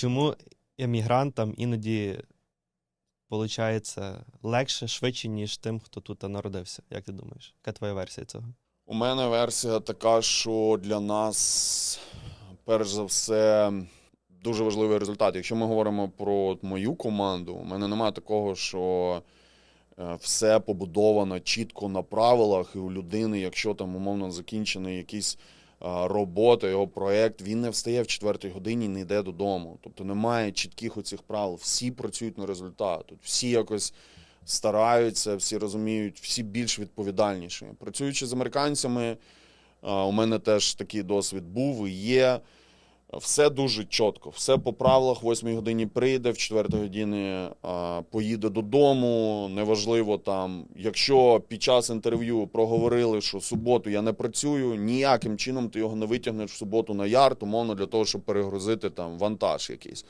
Чому емігрантам іноді виходить легше, швидше, ніж тим, хто тут народився? Як ти думаєш? Яка твоя версія цього? У мене версія така, що для нас, перш за все, дуже важливий результат. Якщо ми говоримо про мою команду, у мене немає такого, що е, все побудовано чітко на правилах, і у людини, якщо там умовно закінчений якийсь робота, його проект, він не встає в четвертій годині не йде додому. Тобто немає чітких оцих правил. Всі працюють на результат. Тут всі якось стараються, всі розуміють, всі більш відповідальніші. Працюючи з американцями, у мене теж такий досвід був і є. Все дуже чітко, все по правилах. В 8 годині прийде, в 4 годині а, поїде додому. Неважливо там, якщо під час інтерв'ю проговорили, що суботу я не працюю, ніяким чином ти його не витягнеш в суботу на ярд, умовно для того, щоб перегрузити там вантаж якийсь.